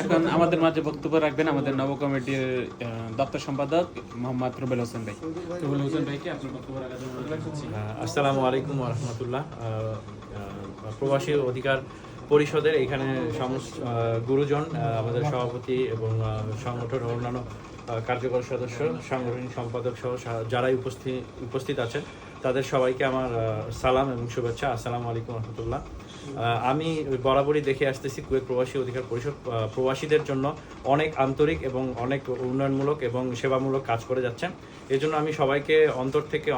এখন আমাদের মাঝে বক্তব্য রাখবেন আমাদের নব কমিটির দপ্তর সম্পাদক মোহাম্মদ রুবেল হোসেন ভাই। রুবেল হোসেন ভাইকে আপনার বক্তব্য রাখার জন্য অনুরোধ করছি। আসসালামু আলাইকুম রহমতুল্লাহ। প্রবাসী অধিকার পরিষদের এখানে সমস্ত আহ, গুরুজন আহ, আমাদের সভাপতি এবং আহ, সংগঠনের অন্যান্য কার্যকর সদস্য সাংগঠনিক সম্পাদক সহ যারাই উপস্থিত উপস্থিত আছেন তাদের সবাইকে আমার সালাম এবং শুভেচ্ছা। আসসালামু আলাইকুম রহমতুল্লাহ। আমি বরাবরই দেখে আসতেছি কুয়েত প্রবাসী অধিকার পরিষদ প্রবাসীদের জন্য অনেক আন্তরিক এবং অনেক উন্নয়নমূলক এবং সেবামূলক কাজ করে যাচ্ছেন। এই জন্য আমি সবাইকে অন্তর থেকে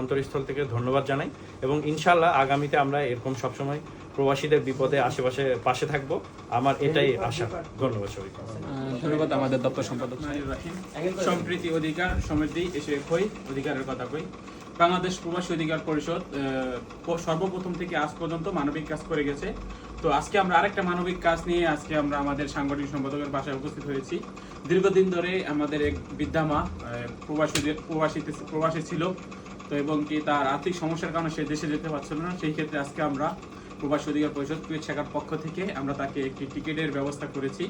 অন্তরস্থল থেকে ধন্যবাদ জানাই এবং ইনশাল্লাহ আগামীতে আমরা এরকম সবসময় প্রবাসীদের বিপদে আশেপাশে পাশে থাকব। আমার এটাই আশা। ধন্যবাদ সবাইকে। ধন্যবাদ আমাদের দপ্তর সম্পাদক। সম্প্রীতি অধিকার সমৃদ্ধি এসে কই? অধিকারের কথা কই? বাংলাদেশ প্রবাসী অধিকার পরিষদ সর্বপ্রথম থেকে আজ পর্যন্ত মানবিক কাজ করে গেছে। তো আজকে আমরা আরেকটা মানবিক কাজ নিয়ে আজকে আমরা আমাদের সাংগঠনিক সম্পাদকের বাসায় উপস্থিত হয়েছি। দীর্ঘদিন ধরে আমাদের এক বৃদ্ধা মা প্রবাসী প্রবাসী ছিল, তো এবং কি তার আর্থিক সমস্যার কারণে সে দেশে যেতে পারছিল না, সেই ক্ষেত্রে আজকে আমরা প্রবাসী অধিকার পরিষদ কুয়েত শাখার পক্ষ থেকে আমরা তাকে একটি টিকিটের ব্যবস্থা করেছি।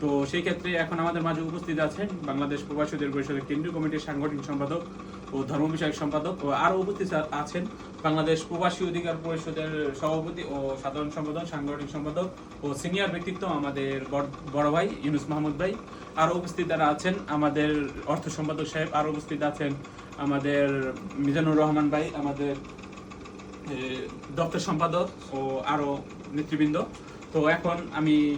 তো সেই ক্ষেত্রে এখন আমাদের মাঝে উপস্থিত আছেন বাংলাদেশ প্রবাসী অধিকার পরিষদের কেন্দ্রীয় কমিটির সাংগঠনিক সম্পাদক ও ধর্ম বিষয়ক সম্পাদক ও আরও উপস্থিত আছেন বাংলাদেশ প্রবাসী অধিকার পরিষদের সভাপতি ও সাধারণ সম্পাদক, সাংগঠনিক সম্পাদক ও সিনিয়র ব্যক্তিত্ব আমাদের বড়- ভাই ইউনুস মাহমুদ ভাই। আরও উপস্থিত যারা আছেন, আমাদের অর্থ সম্পাদক সাহেব, আরও উপস্থিত আছেন আমাদের মিজানুর রহমান ভাই, আমাদের দপ্তর সম্পাদক ও আরও নেতৃবৃন্দ। তো এখন আমি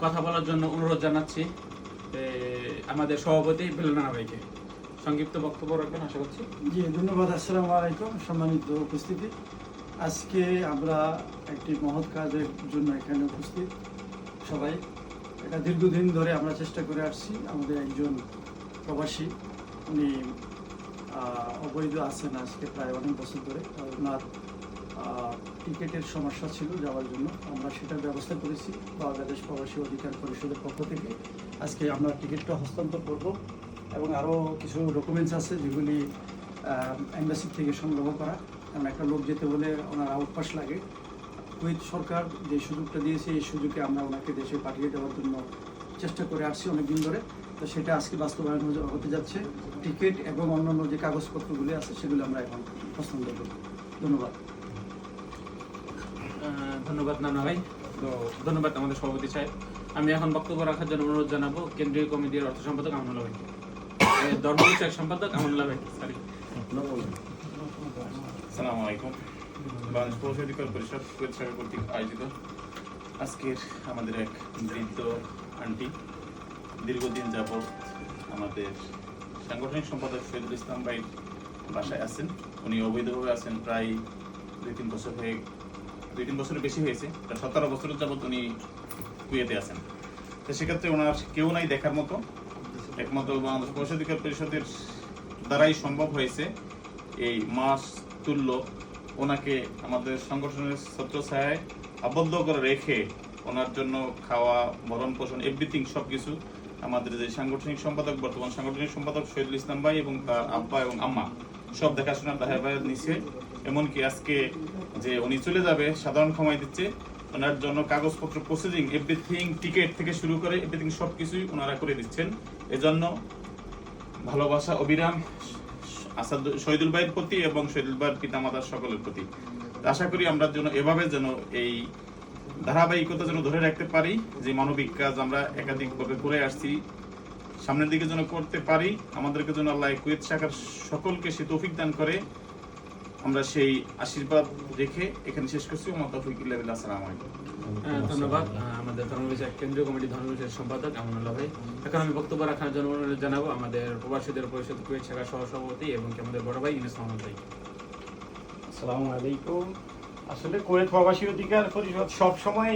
কথা বলার জন্য অনুরোধ জানাচ্ছি আমাদের সভাপতি বেলনা ভাইকে। সংক্ষিপ্ত বক্তব্য রাখবেন, আশা করছি। জি, ধন্যবাদ, আসসালামু আলাইকুম, সম্মানিত উপস্থিতি। আজকে আমরা একটি মহৎ কাজের জন্য এখানে উপস্থিত সবাই। এটা দীর্ঘদিন ধরে আমরা চেষ্টা করে আসছি, আমাদের একজন প্রবাসী, উনি অবৈধ আছেন আজকে প্রায় অনেক বছর ধরে। ওনার টিকেটের সমস্যা ছিল যাওয়ার জন্য। আমরা সেটার ব্যবস্থা করেছি। বাংলাদেশ প্রবাসী অধিকার পরিষদের পক্ষ থেকে আজকে আমরা টিকিটটা হস্তান্তর করব। এবং আরও কিছু ডকুমেন্টস আছে যেগুলি অ্যাম্বাসি থেকে সংগ্রহ করা। কারণ একটা লোক যেতে হলে ওনার আউটপাস লাগে। কুয়েত সরকার যে সুযোগটা দিয়েছে, এই সুযোগে আমরা ওনাকে দেশে পাঠিয়ে দেওয়ার জন্য চেষ্টা করে আসছি অনেকদিন ধরে। তো সেটা আজকে বাস্তবায়ন হতে যাচ্ছে। টিকিট এবং অন্যান্য যে কাগজপত্রগুলি আছে, সেগুলো আমরা এখন হস্তান্তর করব। ধন্যবাদ। ধন্যবাদ নানা ভাই। তো ধন্যবাদ আমাদের সভাপতি সাহেব। আমি এখন বক্তব্য রাখার জন্য অনুরোধ জানাব কেন্দ্রীয় কমিটির অর্থ সম্পাদক আমনুল্লাহ সম্পাদক সালাম আলাইকুম। বাংলাদেশ পরিষদ কর্তৃক আয়োজিত আজকের আমাদের এক বৃদ্ধ আন্টি, দীর্ঘদিন যাবৎ আমাদের সাংগঠনিক সম্পাদক শহীদুল ইসলাম ভাই বাসায় আছেন। উনি অবৈধভাবে আছেন, প্রায় দুই তিন বছর হয়ে, দুই তিন বছরের বেশি হয়েছে সতেরো বছরের যাবৎ উনি কুয়েতে আছেন। তো সেক্ষেত্রে ওনার কেউ নাই দেখার মতো। একমাত্র বাংলাদেশ পৌষ পরিষদের দ্বারাই সম্ভব হয়েছে এই মাস তুল্য ওনাকে আমাদের সংগঠনের ছত্রছায়ায় আবদ্ধ করে রেখে ওনার জন্য খাওয়া, ভরণ পোষণ এভরিথিং সব কিছু আমাদের যে সাংগঠনিক সম্পাদক, বর্তমান সাংগঠনিক সম্পাদক শহীদুল ইসলাম ভাই এবং তার আব্বা এবং আম্মা, সব দেখাশোনার দায়ভার নিছে। এমনকি আজকে যে উনি চলে যাবে, সাধারণ ক্ষমায় দিচ্ছে ওনার জন্য কাগজপত্র প্রসেসিং এভরিথিং টিকিট থেকে শুরু করে এভরিথিং সব কিছুই ওনারা করে দিচ্ছেন। এজন্য ভালোবাসা, অবিরাম আসাদ শহীদুল ভাইয়ের প্রতি এবং শহীদুল ভাইয়ের পিতামাতার সকলের প্রতি। আশা করি আমরা যেন এভাবে যেন এই ধারাবাহিকতা যেন ধরে রাখতে পারি, যে মানবিক কাজ আমরা একাধিকভাবে করে আসছি, সামনের দিকে যেন করতে পারি। আমাদেরকে যেন আল্লাহ কুয়েত শাখার সকলকে সে তৌফিক দান করে। আমরা সেই আশীর্বাদ রেখে এখানে শেষ করছি। ওমা তৌফিক ইল্লা বিল্লাহ আসসালামু আলাইকুম। ধন্যবাদ। আমাদের ধর্ম বিষয়ক কেন্দ্রীয় কমিটি ধর্ম বিষয়ক সম্পাদক আমনুল্লাহ ভাই। এখন আমি বক্তব্য রাখার জন্য অনুরোধ জানাব আমাদের প্রবাসীদের পরিষদ কুয়েত শাখার সহসভাপতি এবং আমাদের বড় ভাই ইউনুস মাহমুদ ভাই। আসসালামু আলাইকুম। আসলে কুয়েত প্রবাসী অধিকার পরিষদ সবসময়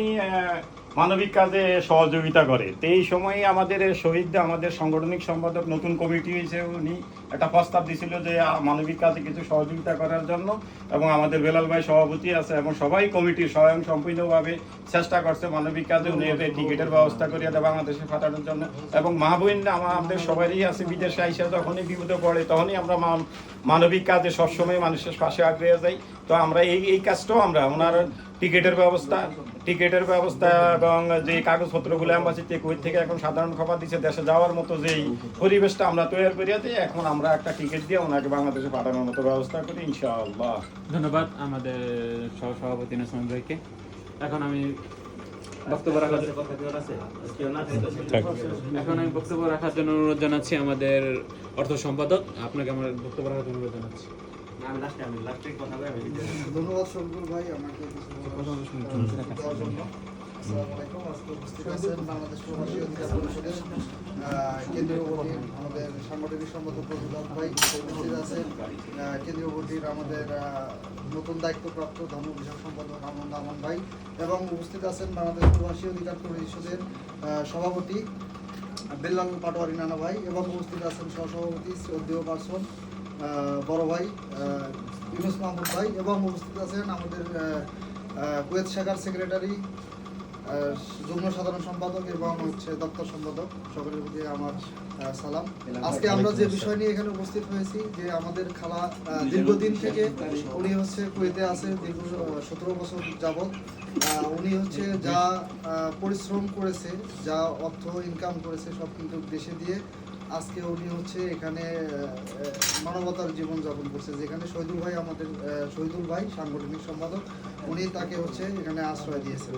মানবিক কাজে সহযোগিতা করে। তো এই সময়ে আমাদের শহীদ আমাদের সাংগঠনিক সম্পাদক নতুন কমিটি হয়েছে উনি। একটা প্রস্তাব দিছিল যে মানবিক কাজে কিছু সহযোগিতা করার জন্য এবং আমাদের বেলাল ভাই সভাপতি আছে এবং সবাই কমিটির স্বয়ং সম্পূর্ণভাবে চেষ্টা করছে মানবিক কাজে। উনি টিকিটের ব্যবস্থা করিয়ে দেয় বাংলাদেশে পাঠানোর জন্য। এবং মাহবুবিন আমাদের সবারই আছে, বিদেশে আইসা যখনই বিপদে পড়ে তখনই আমরা মান- মানবিক কাজে সবসময় মানুষের পাশে আগ্রহে যাই। তো আমরা এই এই কাজটাও আমরা, ওনার টিকিটের ব্যবস্থা টিকিটের ব্যবস্থা এবং যে কাগজপত্রগুলো কুয়েত থেকে এখন সাধারণ খবর দিচ্ছে দেশে যাওয়ার মতো যেই পরিবেশটা আমরা তৈরি করিয়া দিই, এখন আমরা একটা টিকিট দিয়ে ওনাকে বাংলাদেশে পাঠানোর মতো ব্যবস্থা করি ইনশাআল্লাহ। ধন্যবাদ আমাদের সহ সভাপতি নাসমান ভাইকে। এখন আমি বক্তব্য রাখার এখন আমি বক্তব্য রাখার জন্য অনুরোধ জানাচ্ছি আমাদের অর্থ সম্পাদক। আপনাকে আমার বক্তব্য রাখার জন্য অনুরোধ জানাচ্ছি। ধন্যবাদ শঙ্কর ভাই আমাকে কিছু দেওয়ার জন্য। আমাদের নতুন দায়িত্বপ্রাপ্ত ধর্ম সম্পাদক ভাই এবং উপস্থিত আছেন বাংলাদেশ প্রবাসী অধিকার সভাপতি বেল্লাল পাটোয়ারি নানা ভাই, এবং উপস্থিত আছেন সহসভাপতি শ্রদ্ধেয় পার্সন বড় ভাই ইউনুস মাহমুদ ভাই এবং উপস্থিত আছেন আমাদের কুয়েত শাখার সেক্রেটারি যুগ্ম সাধারণ সম্পাদক এবং হচ্ছে দপ্তর সম্পাদক সকলের প্রতি আমার সালাম। আজকে আমরা যে বিষয় নিয়ে এখানে উপস্থিত হয়েছি যে আমাদের খালা দীর্ঘদিন থেকে উনি হচ্ছে কুয়েতে আছে দীর্ঘ সতেরো বছর যাবৎ। আহ, উনি হচ্ছে যা আহ, পরিশ্রম করেছে যা অর্থ ইনকাম করেছে সব কিন্তু দেশে দিয়ে আজকে উনি হচ্ছে এখানে মানবতার জীবনযাপন করছে। যেখানে শহীদুল ভাই আমাদের শহীদুল ভাই, সাংগঠনিক সম্পাদক, উনি তাকে হচ্ছে এখানে আশ্রয় দিয়েছেন।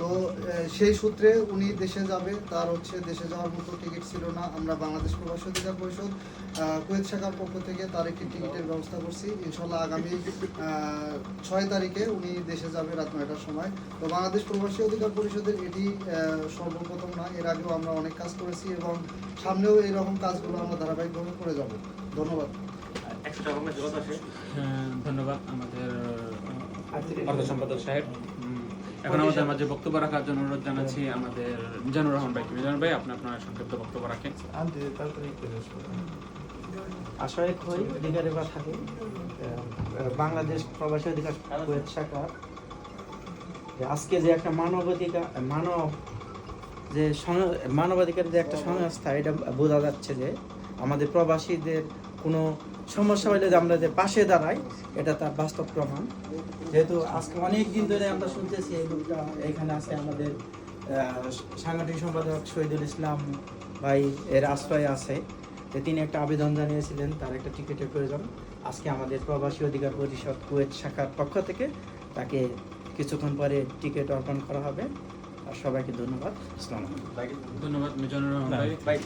তো সেই সূত্রে উনি দেশে যাবে, তার হচ্ছে দেশে যাওয়ার মতো টিকিট ছিল না। আমরা বাংলাদেশ প্রবাসী অধিকার পরিষদ কুয়েত শাখার পক্ষ থেকে তার একটি টিকিটের ব্যবস্থা করছি। ইনশাল্লাহ আগামী আহ, ছয় তারিখে উনি দেশে যাবে রাত নয়টার সময়। তো বাংলাদেশ প্রবাসী অধিকার পরিষদের এটি আহ, সর্বপ্রথম না এর আগেও আমরা অনেক কাজ করেছি এবং সামনেও এইরকম কাজগুলো আমরা ধারাবাহিকভাবে করে যাব। ধন্যবাদ। হ্যাঁ, ধন্যবাদ আমাদের অর্থ সম্পাদক সাহেব। এখন আমাদের মাঝে বক্তব্য রাখার জন্য অনুরোধ জানাচ্ছি আমাদের মিজানুর রহমান ভাই। মিজানুর ভাই আপনি আপনার সংক্ষিপ্ত বক্তব্য রাখেন। আসলে খই অধিকারে বা থাকে। বাংলাদেশ প্রবাসী অধিকার কুয়েত শাখা। যে আজকে যে একটা মানবাধিকার, মানব যে মানবাধিকারের যে একটা সংস্থা, এটা বোঝা যাচ্ছে যে আমাদের প্রবাসীদের কোনো সমস্যা হলে যে আমরা যে পাশে দাঁড়াই, এটা তার বাস্তব প্রমাণ। যেহেতু আজকে অনেক দিন ধরে আমরা শুনতেছি এই লোকটা এখানে আছে আমাদের সাংগঠনিক সম্পাদক শহীদুল ইসলাম ভাই এর আশ্রয় আছে। যে তিনি একটা আবেদন জানিয়েছিলেন তার একটা টিকিটের প্রয়োজন। আজকে আমাদের প্রবাসী অধিকার পরিষদ কুয়েত শাখার পক্ষ থেকে তাকে কিছুক্ষণ পরে টিকিট অর্পণ করা হবে। আর সবাইকে ধন্যবাদ। আসসালামু ধন্যবাদ মিজানুর রহমান ভাই।